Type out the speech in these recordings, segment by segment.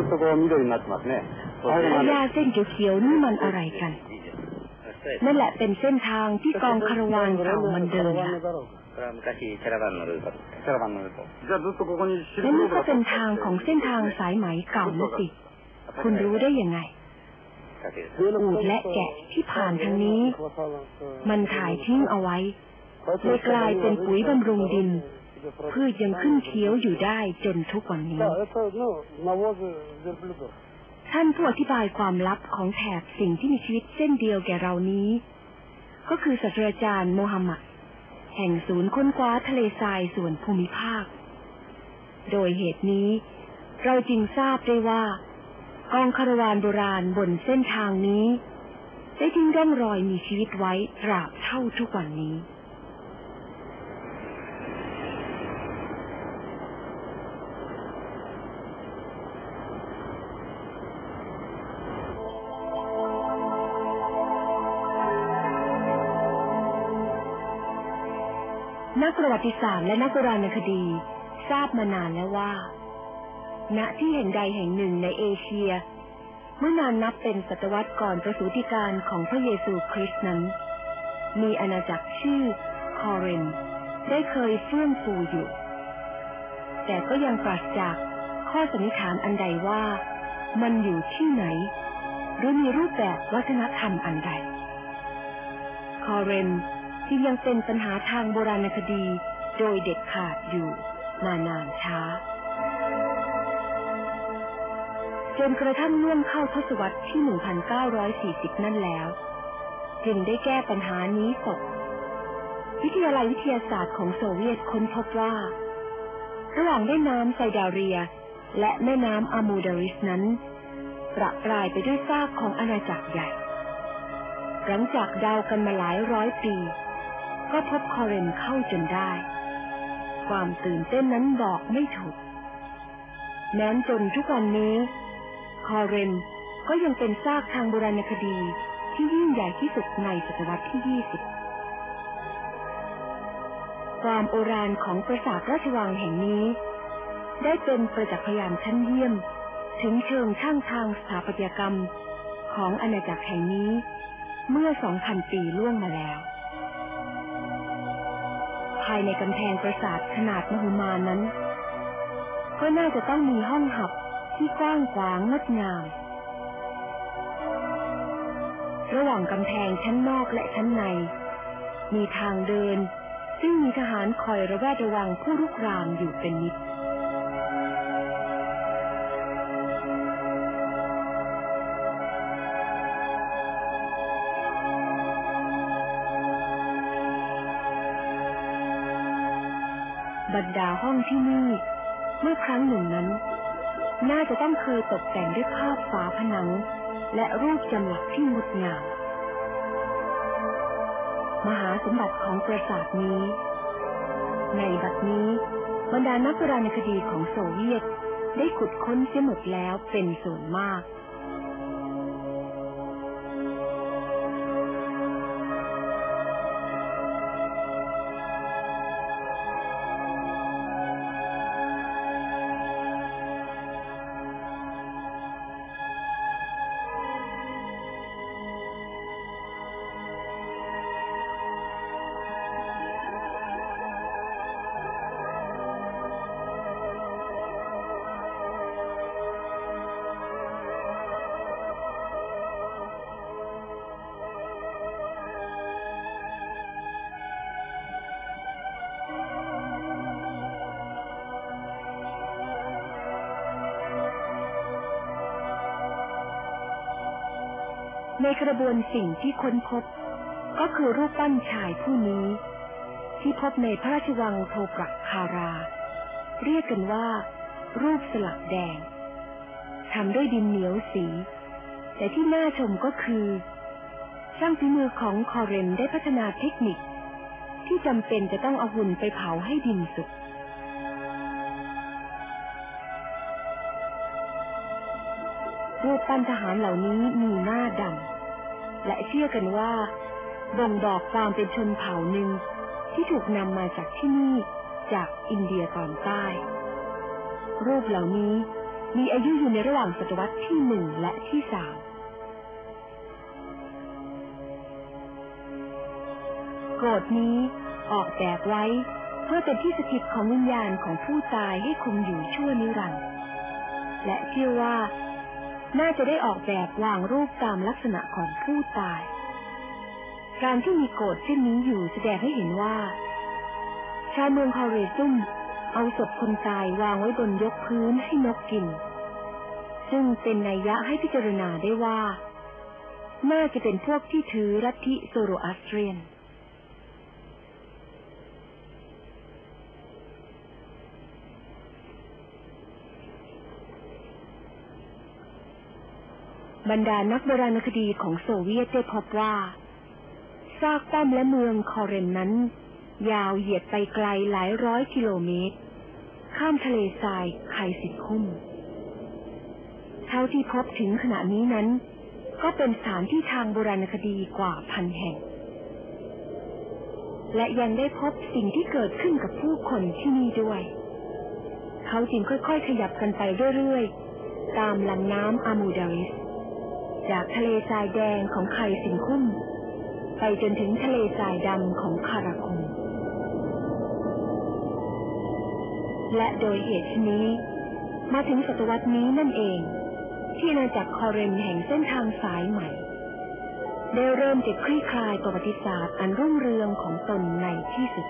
ずっとこう緑になってますね。あれเส้นเขียวๆนี่มันอะไรกันนั่นแหละเป็นเส้นทางที่กองคารวานเก่ามันเดินนะและนี่ก็เป็นทางของเส้นทางสายไหมเก่านะสิคุณรู้ได้ยังไงอูดและแกะที่ผ่านทางนี้ มันถ่ายทิ้งเอาไว้เลยกลายเป็นปุ๋ยบำรุงดิน พืชยังขึ้นเคี้ยวอยู่ได้จนทุกวันนี้ ท่านผู้อธิบายความลับของแถบสิ่งที่มีชีวิตเส้นเดียวแก่เรานี้ ก็คือศาสตราจารย์โมฮัมหมัด แห่งศูนย์ค้นคว้าทะเลทรายส่วนภูมิภาค โดยเหตุนี้ เราจึงทราบได้ว่ากองคารวานโบราณบนเส้นทางนี้ ได้ทิ้งร่องรอยมีชีวิตไว้ตราบเท่าทุกวันนี้ นักประวัติศาสตร์และนักโบราณคดี ทราบมานานแล้วว่า ณที่แห่งใดแห่งหนึ่งในเอเชีย เมื่อนานนับเป็นศตวรรษก่อนประสูติการของพระเยซูคริสต์นั้น มีอาณาจักรชื่อคอเรนได้เคยเฟื่องฟูอยู่ แต่ก็ยังปราศจากข้อสันนิษฐานอันใดว่ามันอยู่ที่ไหน หรือมีรูปแบบวัฒนธรรมอันใด คอเรน ที่ยังเป็นปัญหาทางโบราณคดี โดยเด็ดขาดอยู่มานานช้าจนกระทั่งล่วงเข้าทศวรรษที่ 1940 นั่นแล้ว จึงได้แก้ปัญหานี้ตกวิทยาลัยวิทยาศาสตร์ของโซเวียตค้นพบว่า ระหว่างแม่น้ำไซดาเรีย และแม่น้ำอามูดาริสนั้น ประปรายไปด้วยซากของอาณาจักรใหญ่ หลังจากเดากันมาหลายร้อยปี ก็พบคอเรนเข้าจนได้ ความตื่นเต้นนั้นบอกไม่ถูก แม้นจนทุกวันนี้ คอเรนก็ยังเป็นซากทางโบราณคดีที่ยิ่งใหญ่ที่สุดในศตวรรษที่ 20 ความโอรานของปราสาทราชวังแห่งนี้ ได้เป็นประจักษ์พยานชั้นเยี่ยม ถึงเชิงช่างทางสถาปัตยกรรมของอาณาจักรแห่งนี้เมื่อ 2,000 ปีล่วงมาแล้วายในกำแพงปราสาทขนาดมหึมานั้น ก็น่าจะต้องมีห้องหับที่กว้างขวางงดงาม ระหว่างกำแพงชั้นนอกและชั้นใน มีทางเดิน ซึ่งมีทหารคอยระแวดระวังผู้รุกรามอยู่เป็นนิด บรรดาห้องที่นี่เมื่อครั้งหนึ่งนั้น น่าจะต้องเคยตกแต่งด้วยภาพฝาผนัง และรูปจำหลักที่งดงามมหาสมบัติของปราสาทนี้ ในบัดนี้ บรรดานักโบราณคดีของโซเวียตได้ขุดค้นเสียหมดแล้วเป็นส่วนมาก ในกระบวนสิ่งที่ค้นพบ ก็คือรูปปั้นชายผู้นี้ ที่พบในพระราชวังโทปรักคารา เรียกกันว่า รูปสลักแดงทำด้วยดินเหนียวสี แต่ที่น่าชมก็คือ ช่างฝีมือของคอเรนได้พัฒนาเทคนิค ที่จำเป็นจะต้องเอาหุ่นไปเผาให้ดินสุก รูปปั้นทหารเหล่านี้มีหน้าดำและเชื่อกันว่าบ่งบอกความเป็นชนเผ่าหนึ่งที่ถูกนำมาจากที่นี่จากอินเดียตอนใต้ รูปเหล่านี้มีอายุอยู่ในระหว่างศตวรรษที่หนึ่งและที่สามโกรธนี้ออกแบบไว้เพื่อเป็นที่สถิตของวิญญาณของผู้ตายให้คงอยู่ชั่วนิรันดร์และเชื่อว่า น่าจะได้ออกแบบวางรูปตามลักษณะของผู้ตาย การที่มีโกรธเช่นนี้อยู่แสดงให้เห็นว่า ชาวเมืองคอเรซุมเอาศพคนตายวางไว้บนยกพื้นให้นกกิน ซึ่งเป็นนัยยะให้พิจารณาได้ว่า น่าจะเป็นพวกที่ถือลัทธิโซโรอัสเตรียน บรรดานักโบราณคดีของโซเวียตได้พบว่า ซากป้อมและเมืองคอเรนนั้น ยาวเหยียดไปไกลหลายร้อยกิโลเมตร ข้ามทะเลทรายไคสิคุ้มเท่าที่พบถึงขณะนี้นั้น ก็เป็นสถานที่ทางโบราณคดีกว่าพันแห่ง และยังได้พบสิ่งที่เกิดขึ้นกับผู้คนที่นี่ด้วย เขาจึงค่อยๆ ขยับกันไปเรื่อยๆ ตามลำน้ำอามูดาริส จากทะเลทรายแดงของไคสินคุ้มไปจนถึงทะเลทรายดำของคาราคุมและโดยเหตุนี้ มาถึงศตวรรษนี้นั่นเอง ที่อาณาจักรคอเรนแห่งเส้นทางสายใหม่ ได้เริ่มจะคลี่คลายประวัติศาสตร์อันรุ่งเรืองของตนในที่สุด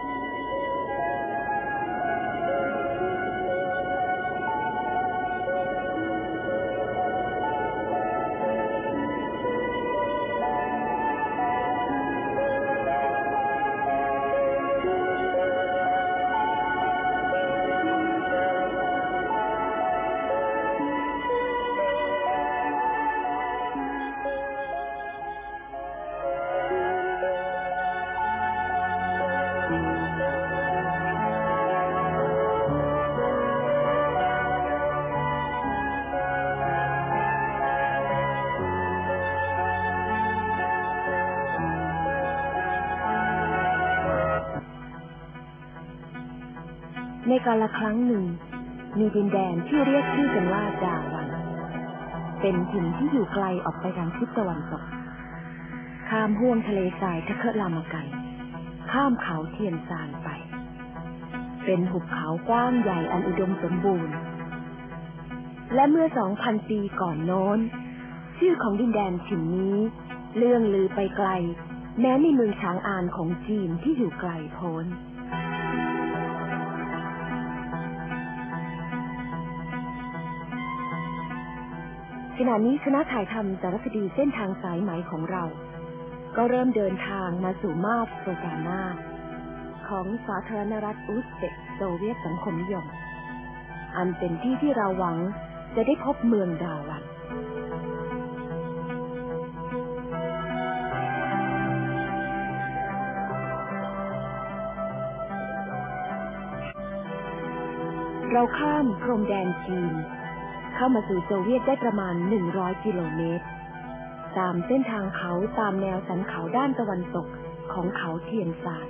ในกาลครั้งหนึ่ง มีดินแดนที่เรียกชื่อกันว่าดาวัน เป็นถิ่นที่อยู่ไกลออกไปทางทิศตะวันตก ข้ามห่วงทะเลทรายทะเคลามากัน ข้ามเขาเทียนซานไป เป็นหุบเขากว้างใหญ่อันอุดมสมบูรณ์ และเมื่อสองพันปีก่อนโน้น ชื่อของดินแดนถิ่นนี้ เลื่องลือไปไกล แม้ในเมืองฉางอานของจีนที่อยู่ไกลโพ้น ขณะนี้คณะถ่ายทำสารคดีเส้นทางสายไหมของเรา ก็เริ่มเดินทางมาสู่มาสโซกานาของสาธารณรัฐอุซเบกโซเวียตสังคมนิยม อันเป็นที่ที่เราหวังจะได้พบเมืองดาวันเราข้ามพรมแดนจีน เข้ามาสู่โซเวียตได้ประมาณ 100 กิโลเมตร ตามเส้นทางเขาตามแนวสันเขาด้านตะวันตกของเขาเทียนซาน